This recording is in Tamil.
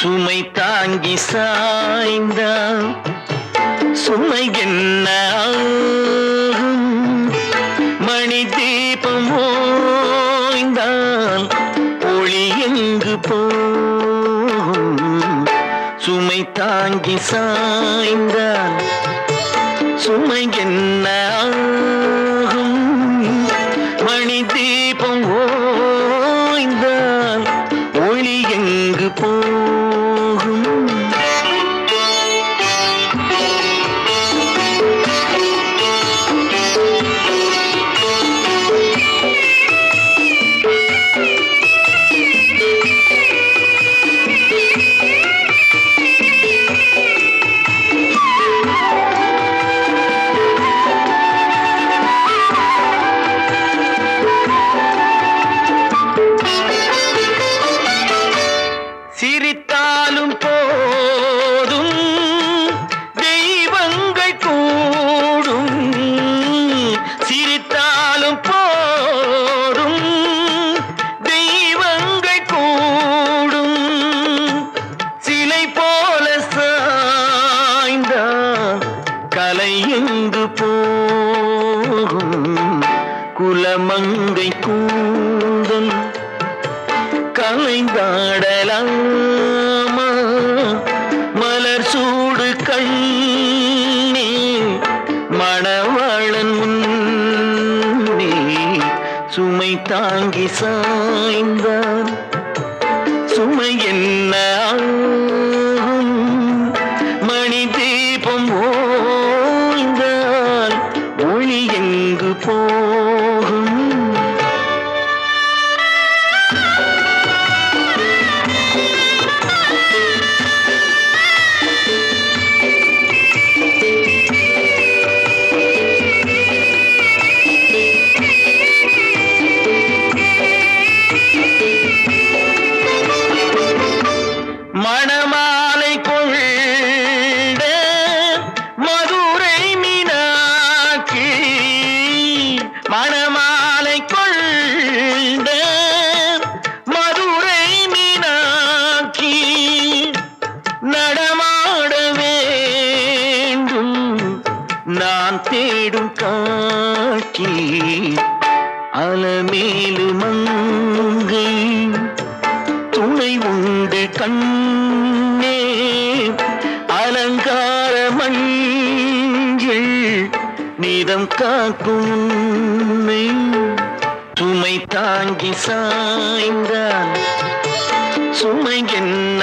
சுமை தாங்கி சாய்ந்தால் சுமை என்ன மணி தீபம் ஓய்ந்தால் ஒளி எங்கு போகும்? சுமை தாங்கி சாய்ந்தால் சுமை என்ன சிரித்தாலும் போதும். தெய்வங்கள் கூடும். சிரித்தாலும் போதும். தெய்வங்கள் கூடும். சிலை போல சாய்ந்தால் கலை எங்கு போகும். குலமங்கை கூடும் அலைந்தாடலாமா மலர் சூடு கண்ணி மணவாளன் முன்னே சுமை தாங்கி சாய்ந்தான். சுமை என்ன மணி தீபம் ஓய்ந்தால் ஒளி எங்கு போ நான் தேடும் காட்சி அலமேலு மங்கை. துணை உண்டு கண்ணே அலங்கார மஞ்சள் நிதம் காக்கும் சுமை தாங்கி சாய்ந்தான் சுமை என்ன